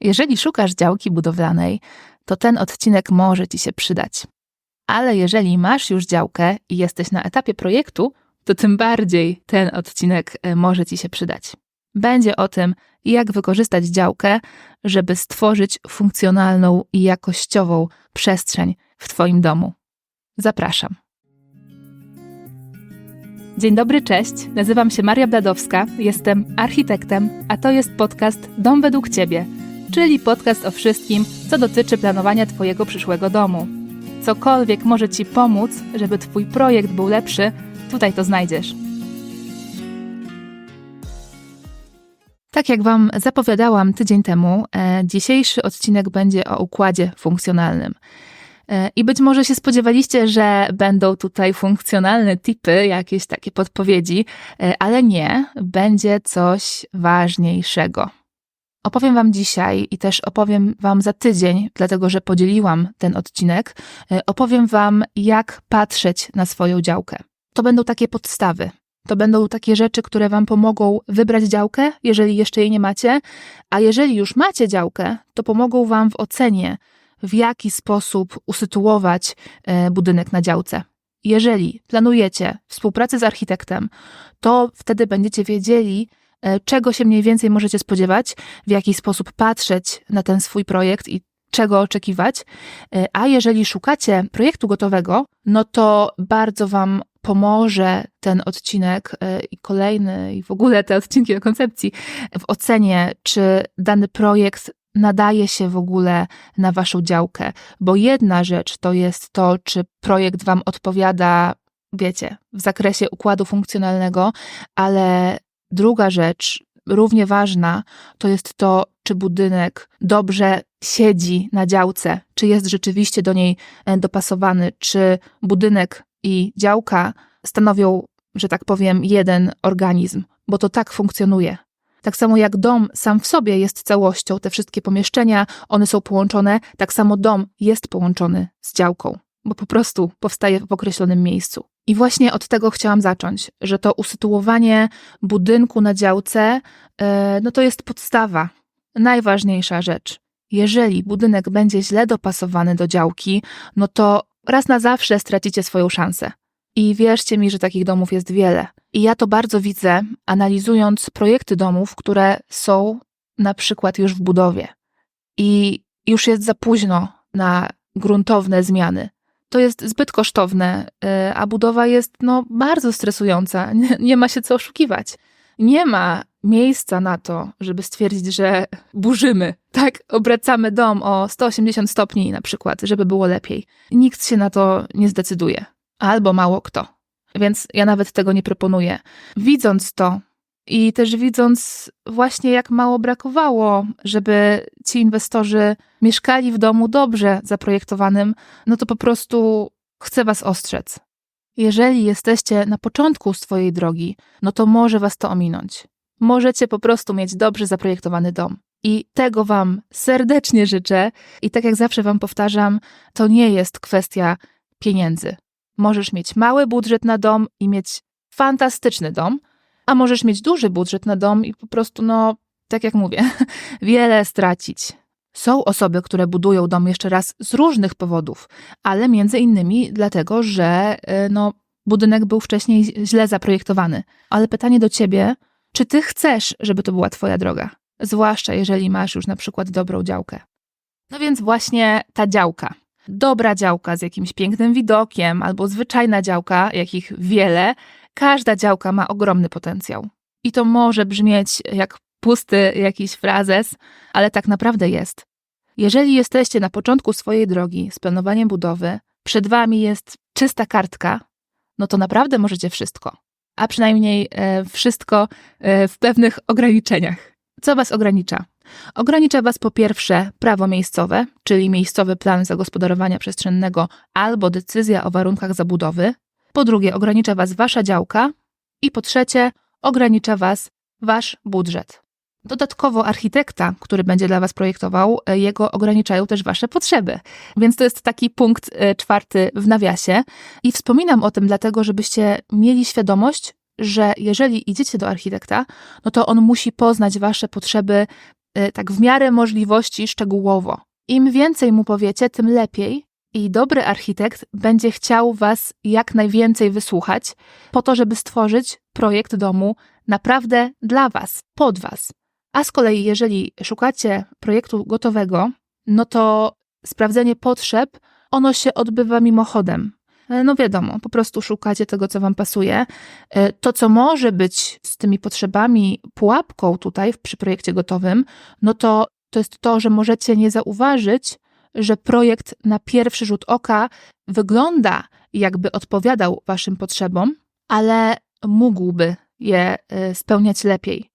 Jeżeli szukasz działki budowlanej, to ten odcinek może Ci się przydać. Ale jeżeli masz już działkę i jesteś na etapie projektu, to tym bardziej ten odcinek e, może Ci się przydać. Będzie o tym, jak wykorzystać działkę, żeby stworzyć funkcjonalną i jakościową przestrzeń w Twoim domu. Zapraszam. Dzień dobry, cześć. Nazywam się Maria Bladowska, jestem architektem, a to jest podcast Dom według Ciebie, czyli podcast o wszystkim, co dotyczy planowania Twojego przyszłego domu. Cokolwiek może Ci pomóc, żeby Twój projekt był lepszy, tutaj to znajdziesz. Tak jak Wam zapowiadałam tydzień temu, e, dzisiejszy odcinek będzie o układzie funkcjonalnym. E, I być może się spodziewaliście, że będą tutaj funkcjonalne tipy, jakieś takie podpowiedzi, e, ale nie, będzie coś ważniejszego. Opowiem Wam dzisiaj i też opowiem Wam za tydzień, dlatego że podzieliłam ten odcinek. E, opowiem Wam, jak patrzeć na swoją działkę. To będą takie podstawy. To będą takie rzeczy, które Wam pomogą wybrać działkę, jeżeli jeszcze jej nie macie, a jeżeli już macie działkę, to pomogą Wam w ocenie, w jaki sposób usytuować e, budynek na działce. Jeżeli planujecie współpracę z architektem, to wtedy będziecie wiedzieli, czego się mniej więcej możecie spodziewać, w jaki sposób patrzeć na ten swój projekt i czego oczekiwać. E, a jeżeli szukacie projektu gotowego, no to bardzo Wam pomoże ten odcinek i kolejny, i w ogóle te odcinki o koncepcji w ocenie, czy dany projekt nadaje się w ogóle na waszą działkę, bo jedna rzecz to jest to, czy projekt wam odpowiada, wiecie, w zakresie układu funkcjonalnego, ale druga rzecz, równie ważna, to jest to, czy budynek dobrze siedzi na działce, czy jest rzeczywiście do niej e, dopasowany, czy budynek i działka stanowią, że tak powiem, jeden organizm, bo to tak funkcjonuje. Tak samo jak dom sam w sobie jest całością, te wszystkie pomieszczenia, one są połączone, tak samo dom jest połączony z działką, bo po prostu powstaje w określonym miejscu. I właśnie od tego chciałam zacząć, że to usytuowanie budynku na działce, e, no to jest podstawa, najważniejsza rzecz. Jeżeli budynek będzie źle dopasowany do działki, no to raz na zawsze stracicie swoją szansę. I wierzcie mi, że takich domów jest wiele. I ja to bardzo widzę, analizując projekty domów, które są na przykład już w budowie. I już jest za późno na gruntowne zmiany. To jest zbyt kosztowne, y, a budowa jest no, bardzo stresująca. Nie, nie ma się co oszukiwać. Nie ma miejsca na to, żeby stwierdzić, że burzymy, tak? Obracamy dom o 180 stopni na przykład, żeby było lepiej. Nikt się na to nie zdecyduje albo mało kto. Więc ja nawet tego nie proponuję. Widząc to i też widząc właśnie, jak mało brakowało, żeby ci inwestorzy mieszkali w domu dobrze zaprojektowanym, no to po prostu chcę Was ostrzec. Jeżeli jesteście na początku swojej drogi, no to może Was to ominąć. Możecie po prostu mieć dobrze zaprojektowany dom. I tego Wam serdecznie życzę. I tak jak zawsze Wam powtarzam, to nie jest kwestia pieniędzy. Możesz mieć mały budżet na dom i mieć fantastyczny dom, a możesz mieć duży budżet na dom i po prostu, no, tak jak mówię, wiele stracić. Są osoby, które budują dom jeszcze raz z różnych powodów, ale między innymi dlatego, że y, no, budynek był wcześniej źle zaprojektowany. Ale pytanie do ciebie, czy ty chcesz, żeby to była twoja droga? Zwłaszcza jeżeli masz już na przykład dobrą działkę. No więc właśnie ta działka dobra działka z jakimś pięknym widokiem, albo zwyczajna działka, jakich wiele, każda działka ma ogromny potencjał. I to może brzmieć jak pusty jakiś frazes, ale tak naprawdę jest. Jeżeli jesteście na początku swojej drogi z planowaniem budowy, przed wami jest czysta kartka, no to naprawdę możecie wszystko. A przynajmniej e, wszystko e, w pewnych ograniczeniach. Co was ogranicza? Ogranicza Was po pierwsze prawo miejscowe, czyli miejscowy plan zagospodarowania przestrzennego albo decyzja o warunkach zabudowy. Po drugie, ogranicza Was Wasza działka. I po trzecie, ogranicza Was Wasz budżet. Dodatkowo architekta, który będzie dla Was projektował, e, jego ograniczają też Wasze potrzeby. Więc to jest taki punkt e, czwarty w nawiasie. I wspominam o tym dlatego, żebyście mieli świadomość, że jeżeli idziecie do architekta, no to on musi poznać Wasze potrzeby y, tak w miarę możliwości szczegółowo. Im więcej mu powiecie, tym lepiej. I dobry architekt będzie chciał Was jak najwięcej wysłuchać, po to, żeby stworzyć projekt domu naprawdę dla Was, pod Was. A z kolei, jeżeli szukacie projektu gotowego, no to sprawdzenie potrzeb, ono się odbywa mimochodem. E, no wiadomo, po prostu szukacie tego, co Wam pasuje. E, to, co może być z tymi potrzebami pułapką tutaj przy projekcie gotowym, no to to jest to, że możecie nie zauważyć, że projekt na pierwszy rzut oka wygląda, jakby odpowiadał Waszym potrzebom, ale mógłby je e, spełniać lepiej.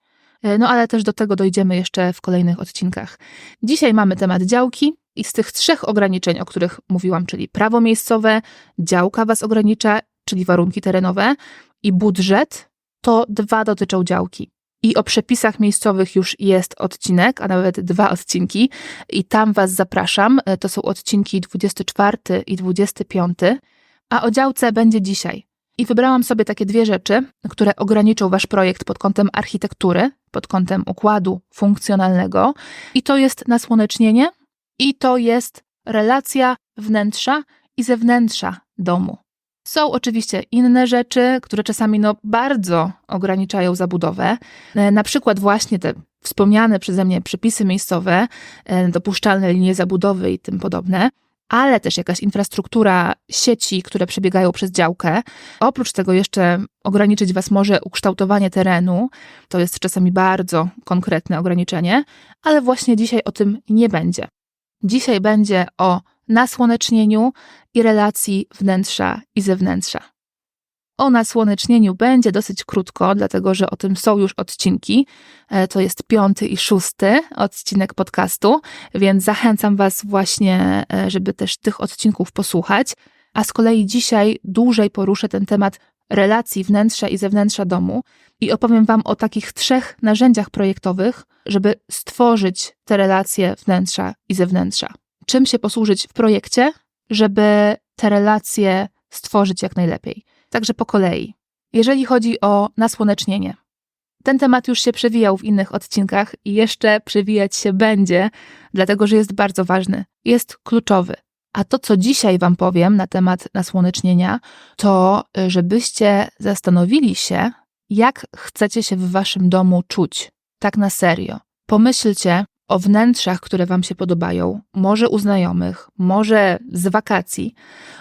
No ale też do tego dojdziemy jeszcze w kolejnych odcinkach. Dzisiaj mamy temat działki, i z tych trzech ograniczeń, o których mówiłam, czyli prawo miejscowe, działka was ogranicza, czyli warunki terenowe i budżet, to dwa dotyczą działki. I o przepisach miejscowych już jest odcinek, a nawet dwa odcinki, i tam Was zapraszam. To są odcinki 24 i 25, a o działce będzie dzisiaj. I wybrałam sobie takie dwie rzeczy, które ograniczą Wasz projekt pod kątem architektury, pod kątem układu funkcjonalnego, i to jest nasłonecznienie i to jest relacja wnętrza i zewnętrza domu. Są oczywiście inne rzeczy, które czasami no, bardzo ograniczają zabudowę, e, na przykład właśnie te wspomniane przeze mnie przepisy miejscowe, e, dopuszczalne linie zabudowy i tym podobne, ale też jakaś infrastruktura sieci, które przebiegają przez działkę. Oprócz tego jeszcze ograniczyć Was może ukształtowanie terenu, to jest czasami bardzo konkretne ograniczenie, ale właśnie dzisiaj o tym nie będzie. Dzisiaj będzie o nasłonecznieniu i relacji wnętrza i zewnętrza. O nasłonecznieniu będzie dosyć krótko, dlatego że o tym są już odcinki. E, to jest piąty i szósty odcinek podcastu, więc zachęcam Was właśnie, e, żeby też tych odcinków posłuchać. A z kolei dzisiaj dłużej poruszę ten temat relacji wnętrza i zewnętrza domu i opowiem Wam o takich trzech narzędziach projektowych, żeby stworzyć te relacje wnętrza i zewnętrza. Czym się posłużyć w projekcie, żeby te relacje stworzyć jak najlepiej. Także po kolei. Jeżeli chodzi o nasłonecznienie, ten temat już się przewijał w innych odcinkach i jeszcze przewijać się będzie, dlatego że jest bardzo ważny, jest kluczowy. A to, co dzisiaj Wam powiem na temat nasłonecznienia, to żebyście zastanowili się, jak chcecie się w Waszym domu czuć, tak na serio. Pomyślcie o wnętrzach, które Wam się podobają, może u znajomych, może z wakacji.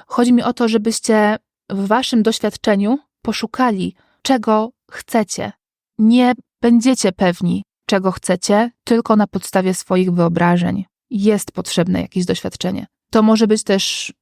Chodzi mi o to, żebyście w Waszym doświadczeniu poszukali, czego chcecie. Nie będziecie pewni, czego chcecie, tylko na podstawie swoich wyobrażeń. Jest potrzebne jakieś doświadczenie. To może być też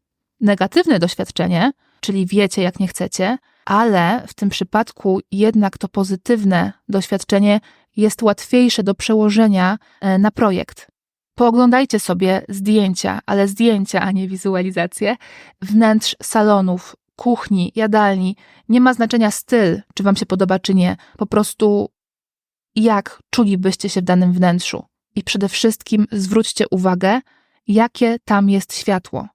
negatywne doświadczenie, czyli wiecie, jak nie chcecie, ale w tym przypadku jednak to pozytywne doświadczenie jest łatwiejsze do przełożenia e, na projekt. Pooglądajcie sobie zdjęcia, ale zdjęcia, a nie wizualizacje, wnętrz salonów, kuchni, jadalni. Nie ma znaczenia styl, czy Wam się podoba, czy nie. Po prostu jak czulibyście się w danym wnętrzu. I przede wszystkim zwróćcie uwagę, jakie tam jest światło.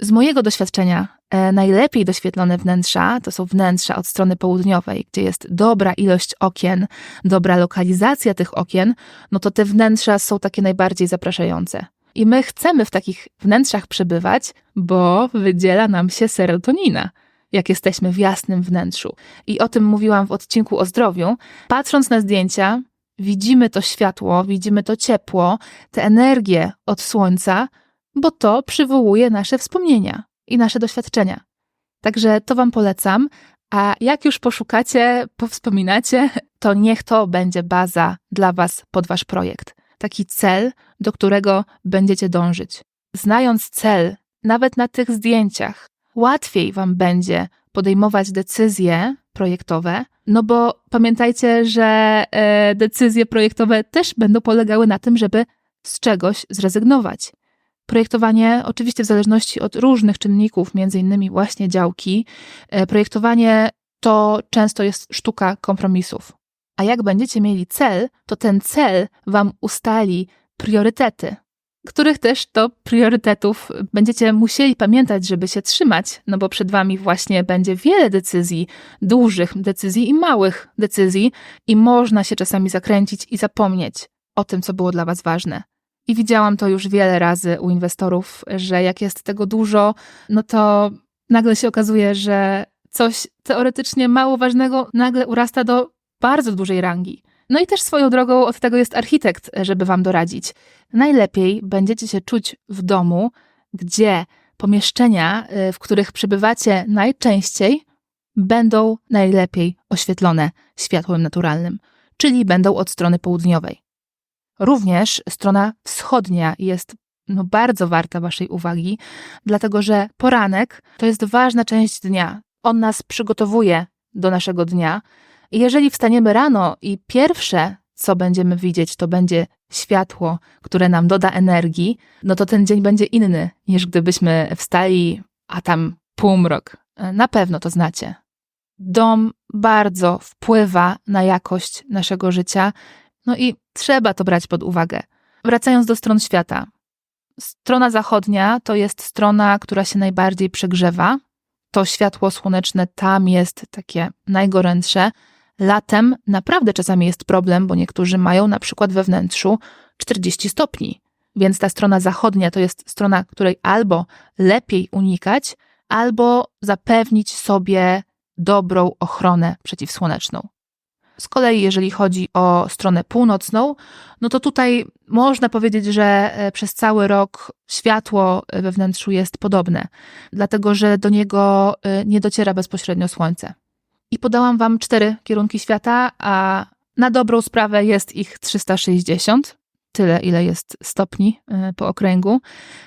Z mojego doświadczenia najlepiej doświetlone wnętrza to są wnętrza od strony południowej, gdzie jest dobra ilość okien, dobra lokalizacja tych okien, no to te wnętrza są takie najbardziej zapraszające. I my chcemy w takich wnętrzach przebywać, bo wydziela nam się serotonina, jak jesteśmy w jasnym wnętrzu. I o tym mówiłam w odcinku o zdrowiu. Patrząc na zdjęcia, widzimy to światło, widzimy to ciepło, tę energię od słońca, bo to przywołuje nasze wspomnienia i nasze doświadczenia. Także to Wam polecam. A jak już poszukacie, powspominacie, to niech to będzie baza dla Was pod Wasz projekt. Taki cel, do którego będziecie dążyć. Znając cel, nawet na tych zdjęciach, łatwiej Wam będzie podejmować decyzje projektowe, no bo pamiętajcie, że e, decyzje projektowe też będą polegały na tym, żeby z czegoś zrezygnować. Projektowanie, oczywiście w zależności od różnych czynników, między innymi właśnie działki, e, projektowanie to często jest sztuka kompromisów. A jak będziecie mieli cel, to ten cel Wam ustali priorytety, których też to priorytetów będziecie musieli pamiętać, żeby się trzymać, no bo przed Wami właśnie będzie wiele decyzji, dużych decyzji i małych decyzji, i można się czasami zakręcić i zapomnieć o tym, co było dla Was ważne. I widziałam to już wiele razy u inwestorów, że jak jest tego dużo, no to nagle się okazuje, że coś teoretycznie mało ważnego nagle urasta do bardzo dużej rangi. No i też swoją drogą od tego jest architekt, żeby Wam doradzić. Najlepiej będziecie się czuć w domu, gdzie pomieszczenia, y, w których przebywacie najczęściej, będą najlepiej oświetlone światłem naturalnym, czyli będą od strony południowej. Również strona wschodnia jest no, bardzo warta Waszej uwagi, dlatego że poranek to jest ważna część dnia. On nas przygotowuje do naszego dnia. Jeżeli wstaniemy rano i pierwsze, co będziemy widzieć, to będzie światło, które nam doda energii, no to ten dzień będzie inny niż gdybyśmy wstali, a tam półmrok. Na pewno to znacie. Dom bardzo wpływa na jakość naszego życia, no i trzeba to brać pod uwagę. Wracając do stron świata. Strona zachodnia to jest strona, która się najbardziej przegrzewa. To światło słoneczne tam jest takie najgorętsze. Latem naprawdę czasami jest problem, bo niektórzy mają na przykład we wnętrzu 40 stopni. Więc ta strona zachodnia to jest strona, której albo lepiej unikać, albo zapewnić sobie dobrą ochronę przeciwsłoneczną. Z kolei, jeżeli chodzi o stronę północną, no to tutaj można powiedzieć, że e, przez cały rok światło we wnętrzu jest podobne, dlatego że do niego e, nie dociera bezpośrednio słońce. I podałam Wam cztery kierunki świata, a na dobrą sprawę jest ich 360 tyle, ile jest stopni e, po okręgu,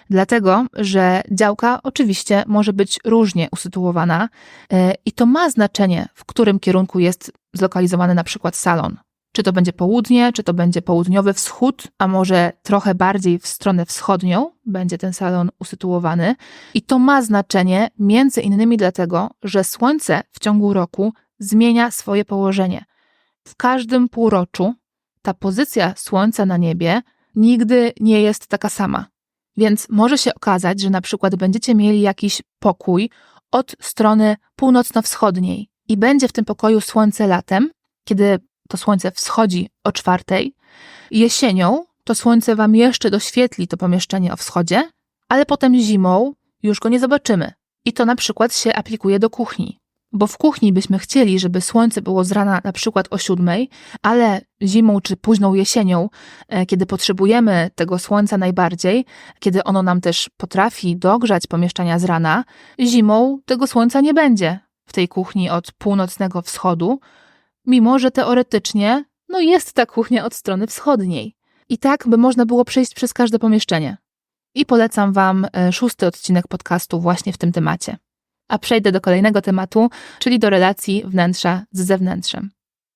dlatego że działka oczywiście może być różnie usytuowana e, i to ma znaczenie, w którym kierunku jest zlokalizowany na przykład salon. Czy to będzie południe, czy to będzie południowy wschód, a może trochę bardziej w stronę wschodnią będzie ten salon usytuowany. I to ma znaczenie między innymi dlatego, że Słońce w ciągu roku zmienia swoje położenie. W każdym półroczu ta pozycja Słońca na niebie nigdy nie jest taka sama. Więc może się okazać, że na przykład będziecie mieli jakiś pokój od strony północno-wschodniej i będzie w tym pokoju słońce latem, kiedy to słońce wschodzi o czwartej. Jesienią to słońce wam jeszcze doświetli to pomieszczenie o wschodzie, ale potem zimą już go nie zobaczymy. I to na przykład się aplikuje do kuchni bo w kuchni byśmy chcieli, żeby słońce było z rana na przykład o siódmej, ale zimą czy późną jesienią, e, kiedy potrzebujemy tego słońca najbardziej, kiedy ono nam też potrafi dogrzać pomieszczenia z rana, zimą tego słońca nie będzie w tej kuchni od północnego wschodu, mimo że teoretycznie no jest ta kuchnia od strony wschodniej. I tak by można było przejść przez każde pomieszczenie. I polecam Wam e, szósty odcinek podcastu właśnie w tym temacie. A przejdę do kolejnego tematu, czyli do relacji wnętrza z zewnętrzem.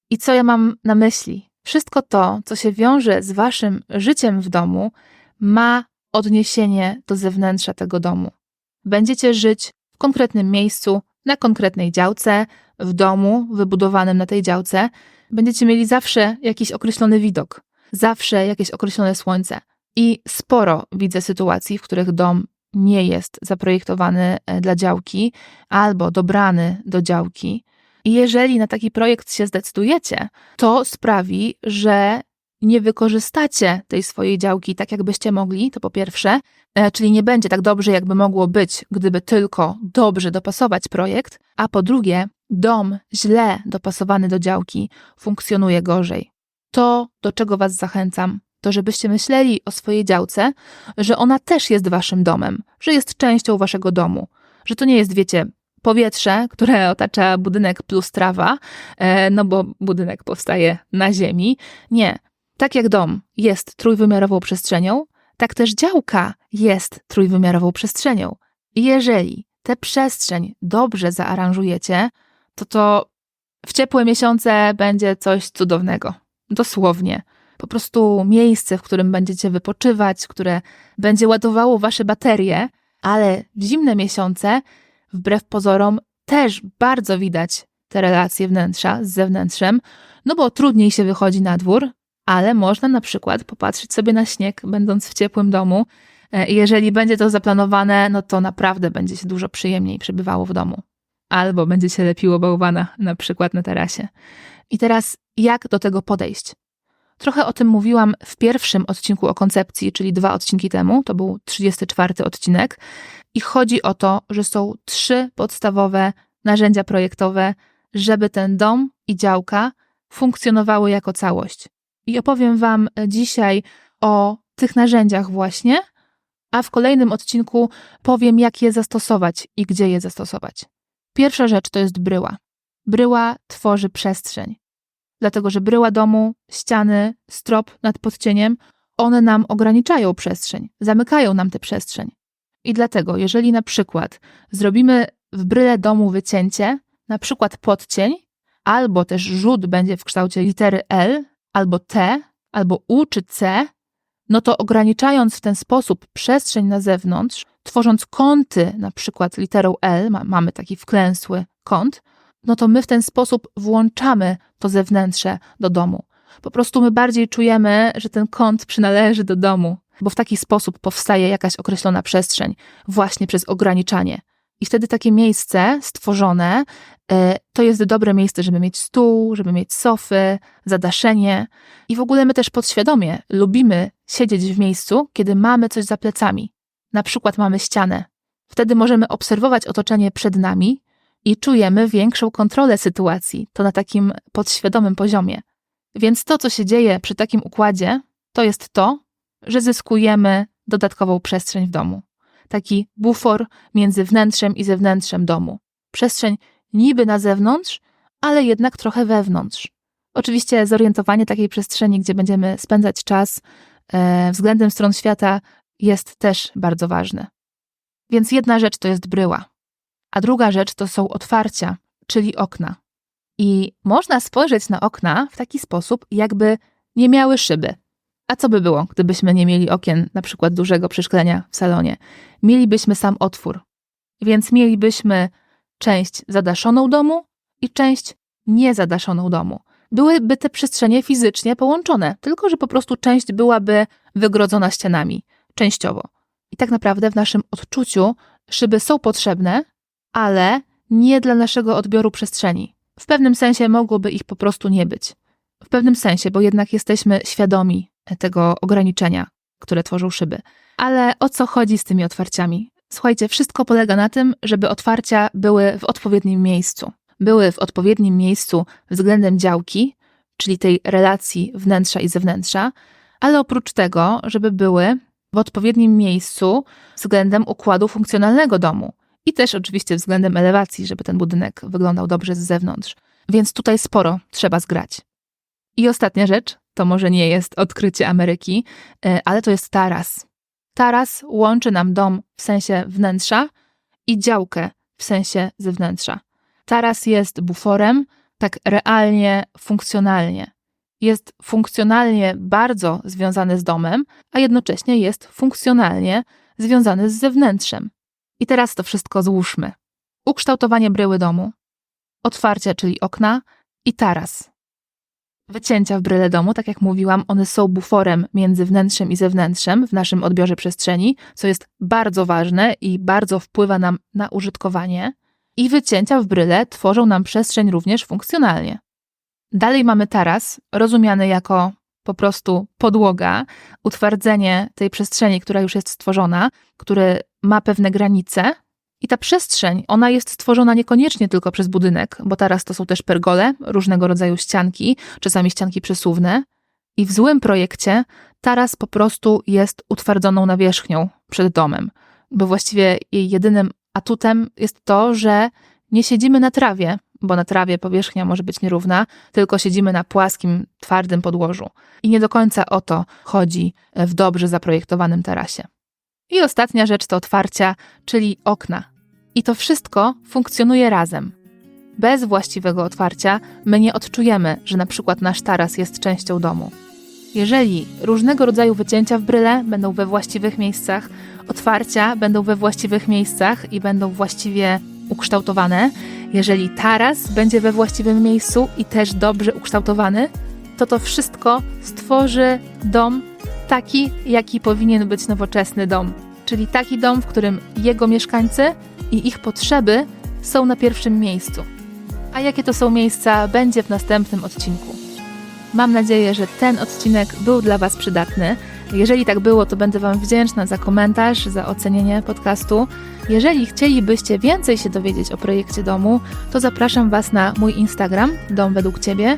I co ja mam na myśli? Wszystko to, co się wiąże z waszym życiem w domu, ma odniesienie do zewnętrza tego domu. Będziecie żyć w konkretnym miejscu, na konkretnej działce, w domu wybudowanym na tej działce. Będziecie mieli zawsze jakiś określony widok, zawsze jakieś określone słońce. I sporo widzę sytuacji, w których dom nie jest zaprojektowany e, dla działki albo dobrany do działki. I jeżeli na taki projekt się zdecydujecie, to sprawi, że nie wykorzystacie tej swojej działki tak, jakbyście mogli, to po pierwsze, e, czyli nie będzie tak dobrze, jakby mogło być, gdyby tylko dobrze dopasować projekt, a po drugie, dom źle dopasowany do działki funkcjonuje gorzej. To, do czego Was zachęcam, to żebyście myśleli o swojej działce, że ona też jest waszym domem, że jest częścią waszego domu, że to nie jest, wiecie, powietrze, które otacza budynek plus trawa, e, no bo budynek powstaje na ziemi. Nie. Tak jak dom jest trójwymiarową przestrzenią, tak też działka jest trójwymiarową przestrzenią. I jeżeli tę przestrzeń dobrze zaaranżujecie, to to w ciepłe miesiące będzie coś cudownego. Dosłownie po prostu miejsce, w którym będziecie wypoczywać, które będzie ładowało wasze baterie, ale w zimne miesiące, wbrew pozorom, też bardzo widać te relacje wnętrza z zewnętrzem, no bo trudniej się wychodzi na dwór, ale można na przykład popatrzeć sobie na śnieg, będąc w ciepłym domu. E, jeżeli będzie to zaplanowane, no to naprawdę będzie się dużo przyjemniej przebywało w domu. Albo będzie się lepiło bałwana, na przykład na tarasie. I teraz, jak do tego podejść? Trochę o tym mówiłam w pierwszym odcinku o koncepcji, czyli dwa odcinki temu, to był 34 odcinek. I chodzi o to, że są trzy podstawowe narzędzia projektowe, żeby ten dom i działka funkcjonowały jako całość. I opowiem Wam dzisiaj o tych narzędziach właśnie, a w kolejnym odcinku powiem, jak je zastosować i gdzie je zastosować. Pierwsza rzecz to jest bryła. Bryła tworzy przestrzeń. Dlatego, że bryła domu, ściany, strop nad podcieniem, one nam ograniczają przestrzeń, zamykają nam tę przestrzeń. I dlatego, jeżeli na przykład zrobimy w bryle domu wycięcie, na przykład podcień, albo też rzut będzie w kształcie litery L, albo T, albo U czy C, no to ograniczając w ten sposób przestrzeń na zewnątrz, tworząc kąty, na przykład literą L, ma, mamy taki wklęsły kąt, no to my w ten sposób włączamy to zewnętrze do domu. Po prostu my bardziej czujemy, że ten kąt przynależy do domu, bo w taki sposób powstaje jakaś określona przestrzeń, właśnie przez ograniczanie. I wtedy takie miejsce stworzone e, to jest dobre miejsce, żeby mieć stół, żeby mieć sofy, zadaszenie. I w ogóle my też podświadomie lubimy siedzieć w miejscu, kiedy mamy coś za plecami. Na przykład mamy ścianę. Wtedy możemy obserwować otoczenie przed nami i czujemy większą kontrolę sytuacji. To na takim podświadomym poziomie. Więc to, co się dzieje przy takim układzie, to jest to, że zyskujemy dodatkową przestrzeń w domu taki bufor między wnętrzem i zewnętrzem domu. Przestrzeń niby na zewnątrz, ale jednak trochę wewnątrz. Oczywiście zorientowanie takiej przestrzeni, gdzie będziemy spędzać czas e, względem stron świata, jest też bardzo ważne. Więc jedna rzecz to jest bryła, a druga rzecz to są otwarcia, czyli okna. I można spojrzeć na okna w taki sposób, jakby nie miały szyby. A co by było, gdybyśmy nie mieli okien, na przykład dużego przeszklenia w salonie? Mielibyśmy sam otwór. Więc mielibyśmy część zadaszoną domu i część niezadaszoną domu. Byłyby te przestrzenie fizycznie połączone, tylko że po prostu część byłaby wygrodzona ścianami, częściowo. I tak naprawdę w naszym odczuciu szyby są potrzebne, ale nie dla naszego odbioru przestrzeni. W pewnym sensie mogłoby ich po prostu nie być. W pewnym sensie, bo jednak jesteśmy świadomi tego ograniczenia, które tworzą szyby. Ale o co chodzi z tymi otwarciami? Słuchajcie, wszystko polega na tym, żeby otwarcia były w odpowiednim miejscu. Były w odpowiednim miejscu względem działki, czyli tej relacji wnętrza i zewnętrza, ale oprócz tego, żeby były w odpowiednim miejscu względem układu funkcjonalnego domu i też oczywiście względem elewacji, żeby ten budynek wyglądał dobrze z zewnątrz. Więc tutaj sporo trzeba zgrać. I ostatnia rzecz, to może nie jest odkrycie Ameryki, e, ale to jest taras. Taras łączy nam dom w sensie wnętrza i działkę w sensie zewnętrza. Taras jest buforem, tak realnie, funkcjonalnie. Jest funkcjonalnie bardzo związany z domem, a jednocześnie jest funkcjonalnie związany z zewnętrzem. I teraz to wszystko złóżmy. Ukształtowanie bryły domu, otwarcia, czyli okna i taras. Wycięcia w bryle domu, tak jak mówiłam, one są buforem między wnętrzem i zewnętrzem w naszym odbiorze przestrzeni, co jest bardzo ważne i bardzo wpływa nam na użytkowanie. I wycięcia w bryle tworzą nam przestrzeń również funkcjonalnie. Dalej mamy taras, rozumiany jako po prostu podłoga, utwardzenie tej przestrzeni, która już jest stworzona, który ma pewne granice, i ta przestrzeń, ona jest stworzona niekoniecznie tylko przez budynek, bo teraz to są też pergole, różnego rodzaju ścianki, czasami ścianki przesuwne. I w złym projekcie taras po prostu jest utwardzoną nawierzchnią przed domem, bo właściwie jej jedynym atutem jest to, że nie siedzimy na trawie, bo na trawie powierzchnia może być nierówna, tylko siedzimy na płaskim, twardym podłożu. I nie do końca o to chodzi w dobrze zaprojektowanym tarasie. I ostatnia rzecz to otwarcia, czyli okna. I to wszystko funkcjonuje razem. Bez właściwego otwarcia my nie odczujemy, że na przykład nasz taras jest częścią domu. Jeżeli różnego rodzaju wycięcia w bryle będą we właściwych miejscach, otwarcia będą we właściwych miejscach i będą właściwie ukształtowane, jeżeli taras będzie we właściwym miejscu i też dobrze ukształtowany, to to wszystko stworzy dom taki, jaki powinien być nowoczesny dom. Czyli taki dom, w którym jego mieszkańcy i ich potrzeby są na pierwszym miejscu. A jakie to są miejsca, będzie w następnym odcinku. Mam nadzieję, że ten odcinek był dla Was przydatny. Jeżeli tak było, to będę Wam wdzięczna za komentarz, za ocenienie podcastu. Jeżeli chcielibyście więcej się dowiedzieć o projekcie domu, to zapraszam Was na mój Instagram, Dom Według Ciebie.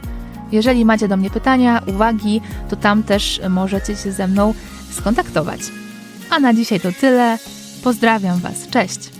Jeżeli macie do mnie pytania, uwagi, to tam też możecie się ze mną skontaktować. A na dzisiaj to tyle. Pozdrawiam Was. Cześć!